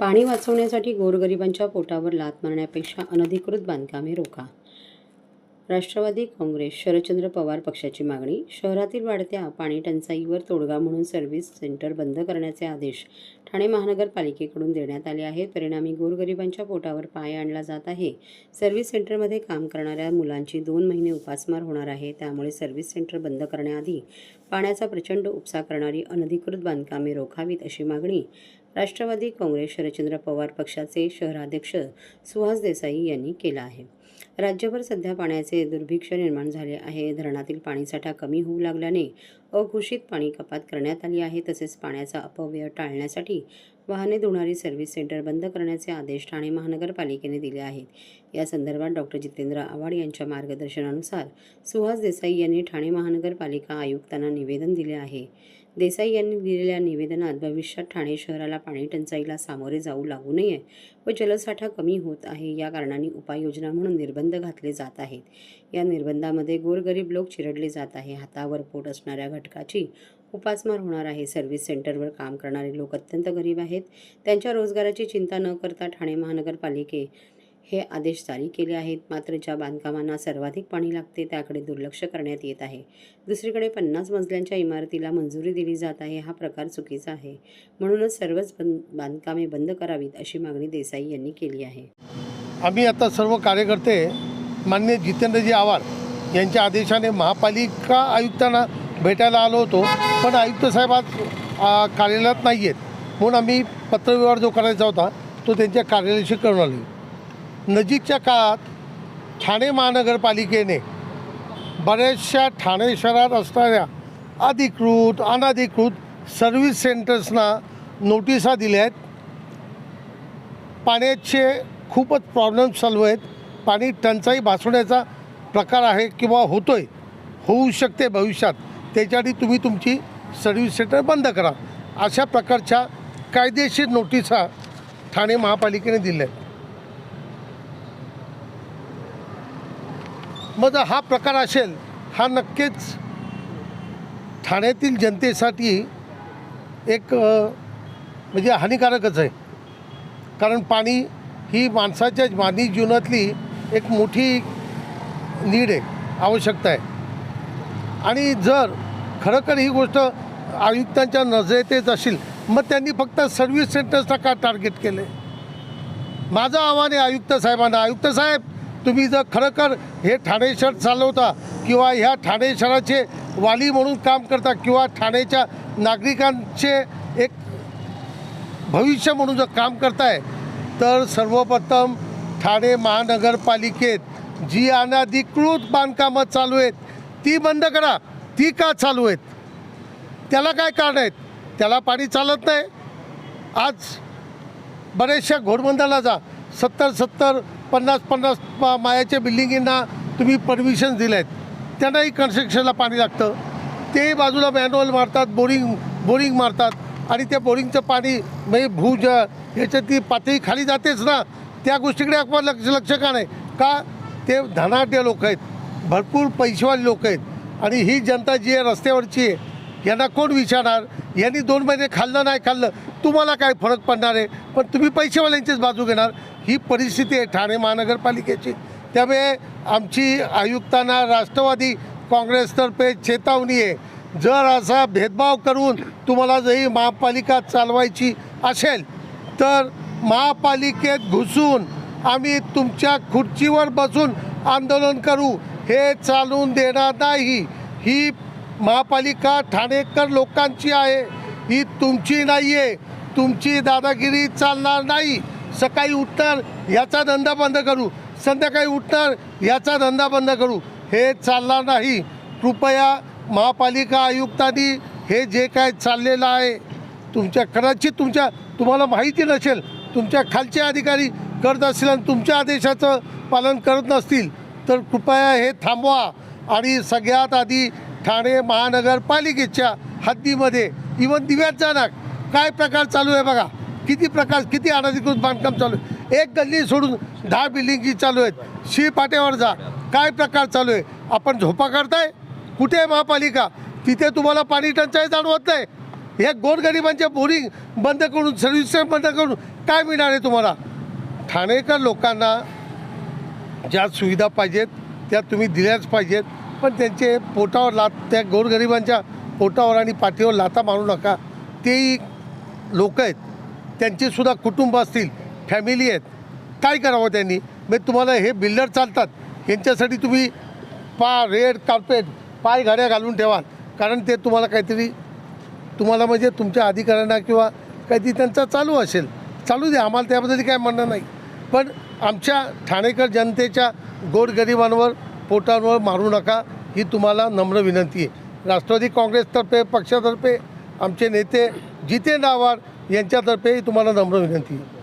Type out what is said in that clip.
पाणी वाचवण्यासाठी गोरगरिबांच्या पोटावर लात मारण्यापेक्षा अनधिकृत बांधकामे रोखा. राष्ट्रवादी काँग्रेस शरदचंद्र पवार पक्षाची मागणी शहरातील वाढत्या पाणी टंचाईवर तोडगा म्हणून सर्व्हिस सेंटर बंद करण्याचे आदेश ठाणे महानगरपालिकेकडून देण्यात आले आहेत. परिणामी गोरगरिबांच्या पोटावर पाय आणला जात आहे. सर्व्हिस सेंटरमध्ये काम करणाऱ्या मुलांची दोन महिने उपासमार होणार आहे. त्यामुळे सर्व्हिस सेंटर बंद करण्याआधी पाण्याचा प्रचंड उपसा करणारी अनधिकृत बांधकामे रोखावीत अशी मागणी राष्ट्रवादी काँग्रेस शरदचंद्र पवार पक्षाचे शहराध्यक्ष सुहास देसाई यांनी केला आहे. राज्यभर सध्या पाण्याचे दुर्भिक्ष निर्माण झाले आहे. धरणातील पाणीसाठा कमी होऊ लागल्याने अघोषित पाणी कपात करण्यात आली आहे. तसेच पाण्याचा अपव्यय टाळण्यासाठी वाहने धुणारी सर्व्हिस सेंटर बंद करण्याचे आदेश ठाणे महानगरपालिकेने दिले आहेत. या संदर्भात डॉक्टर जितेंद्र आव्हाड यांच्या मार्गदर्शनानुसार सुहास देसाई यांनी ठाणे महानगरपालिका आयुक्तांना निवेदन दिले आहे. देसाई यांनी दिलेल्या निवेदनात भविष्यात ठाणे शहराला पाणी टंचाईला सामोरे जाऊ लागू नये व जलसाठा कमी होत आहे. या कारणाने उपाययोजना म्हणून निर्बंध घातले जात आहेत. या निर्बंधामध्ये गोरगरीब लोक चिरडले जात आहे. हातावर पोट असणाऱ्या घटकाची उपासमार होणार आहे. सर्व्हिस सेंटरवर काम करणारे लोक अत्यंत गरीब आहेत. त्यांच्या रोजगाराची चिंता न करता ठाणे महानगरपालिके हे आदेश जारी केले आहेत. मात्र ज्या बांधकामांना सर्वाधिक पाणी लागते त्याकडे दुर्लक्ष करण्यात येत आहे. दुसरीकडे पन्नास मजल्यांच्या इमारतीला मंजुरी दिली जात आहे. हा प्रकार चुकीचा आहे. म्हणूनच सर्वच बंद बांधकामे बंद करावीत अशी मागणी देसाई यांनी केली आहे. आम्ही आता सर्व कार्यकर्ते मान्य जितेंद्रजी आव्हाड यांच्या आदेशाने महापालिका आयुक्तांना भेटायला आलो होतो. पण आयुक्त साहेब आज कार्यालयात नाही आहेत म्हणून आम्ही पत्रव्यवहार जो करायचा होता तो त्यांच्या कार्यालयाशी करून आलो नजीकच्या काळात ठाणे महानगरपालिकेने बऱ्याचशा ठाणे शहरात असणाऱ्या अधिकृत अनधिकृत सर्व्हिस सेंटर्सना नोटिसा दिल्या आहेत. पाण्याचे खूपच प्रॉब्लेम चालू आहेत. पाणी टंचाई भासवण्याचा प्रकार आहे किंवा होतो आहे होऊ शकते भविष्यात. त्याच्यासाठी तुम्ही तुमची सर्व्हिस सेंटर बंद करा. अशा प्रकारच्या कायदेशीर नोटिसा ठाणे महापालिकेने दिल्या आहेत. मग हा प्रकार असेल हा नक्कीच ठाण्यातील जनतेसाठी एक म्हणजे हानिकारकच आहे. कारण पाणी ही माणसाच्या मानवी जीवनातली एक मोठी नीड आहे आवश्यकता आहे. आणि जर खरोखर ही गोष्ट आयुक्तांच्या नजरेतच असेल मग त्यांनी फक्त सर्व्हिस सेंटर्सला का टार्गेट केले माझं आव्हान आहे आयुक्त साहेबांना. आयुक्त साहेब तुम्ही जर खरोखर हे ठाणे शहर चालवता किंवा ह्या ठाणे शहराचे वाली म्हणून काम करता किंवा ठाणेच्या नागरिकांचे एक भविष्य म्हणून जर काम करताय तर सर्वप्रथम ठाणे महानगरपालिकेत जी अनाधिकृत बांधकामं चालू आहेत ती बंद करा. ती का चालू आहेत? त्याला काय कारण आहेत? त्याला पाणी चालत नाही. आज बऱ्याचशा घोडबंदाला जा. सत्तर सत्तर पन्नास पन्नास मायाच्या बिल्डिंगींना तुम्ही परमिशन दिले आहेत त्यांनाही कन्स्ट्रक्शनला पाणी लागतं. ते बाजूला मॅन्युअल मारतात बोरिंग बोरिंग मारतात. आणि त्या बोरिंगचं पाणी म्हणजे भूज याच्यात ती पातळी खाली जातेच ना. त्या गोष्टीकडे आपण लक्ष लक्ष का नाही? का? ते धनाढ्य लोक आहेत. भरपूर पैसेवाले लोक आहेत. आणि ही जनता जी आहे रस्त्यावरची आहे यांना कोण विचारणार? यांनी दोन महिने खाल्लं नाही खाल्लं? तुम्हाला काय फरक पडणार आहे? पण तुम्ही पैसेवाल्यांचीच बाजू घेणार. ही परिस्थिती आहे ठाणे महानगरपालिकेची. त्यामुळे आमची आयुक्तांना राष्ट्रवादी काँग्रेसतर्फे चेतावणी आहे. जर असा भेदभाव करून तुम्हाला जरी महापालिका चालवायची असेल तर महापालिकेत घुसून आम्ही तुमच्या खुर्चीवर बसून आंदोलन करू. हे चालून देणार नाही. ही महापालिका ठाणेकर लोकांची आहे. ही तुमची नाही आहे तुमची दादागिरी चालणार नाही. सकाळी उठणार याचा धंदा बंद करू. संध्याकाळी उठणार याचा धंदा बंद करू. हे चालणार नाही. कृपया महापालिका आयुक्तांनी हे जे काय चाललेलं आहे तुमच्या कदाचित तुमच्या तुम्हाला माहिती नसेल तुमच्या खालचे अधिकारी करत असतील आणि तुमच्या आदेशाचं पालन करत नसतील तर कृपया हे थांबवा. आणि सगळ्यात आधी ठाणे महानगरपालिकेच्या हद्दीमध्ये इवन दिव्यात जाणार काय प्रकार चालू आहे बघा. किती प्रकार किती अनधिकृत बांधकाम चालू आहे? एक गल्ली सोडून दहा बिल्डिंगी चालू आहेत शी पाट्यावर जा. काय प्रकार चालू आहे? आपण झोपा काढताय? कुठे आहे महापालिका? तिथे तुम्हाला पाणी टंचाई जाणवत नाही. हे गोरगरिबांच्या बोरिंग बंद करून सर्व्हिस बंद करून काय मिळणार आहे तुम्हाला? ठाणेकर लोकांना ज्या सुविधा पाहिजेत त्या तुम्ही दिल्याच पाहिजेत पण त्यांचे पोटावर लात त्या गोरगरिबांच्या पोटावर आणि पाठीवर लाता मारू नका. तेही लोक आहेत. त्यांचे सुद्धा कुटुंब असतील फॅमिली आहेत काय करावं त्यांनी? म्हणजे तुम्हाला हे बिल्डर चालतात यांच्यासाठी तुम्ही पा रेड कार्पेट पाय घड्या घालून ठेवाल. कारण ते तुम्हाला काहीतरी तुम्हाला म्हणजे तुमच्या अधिकाऱ्यांना किंवा काहीतरी त्यांचा चालू असेल. चालू द्या आम्हाला त्याबद्दल काय म्हणणं नाही. पण आमच्या ठाणेकर जनतेच्या गोरगरिबांवर पोटांवर मारू नका ही तुम्हाला नम्र विनंती आहे. राष्ट्रवादी काँग्रेसतर्फे पक्षातर्फे आमचे नेते जितेंद्र आव्हाड यांच्यातर्फे तुम्हाला नम्र विनंती. आहे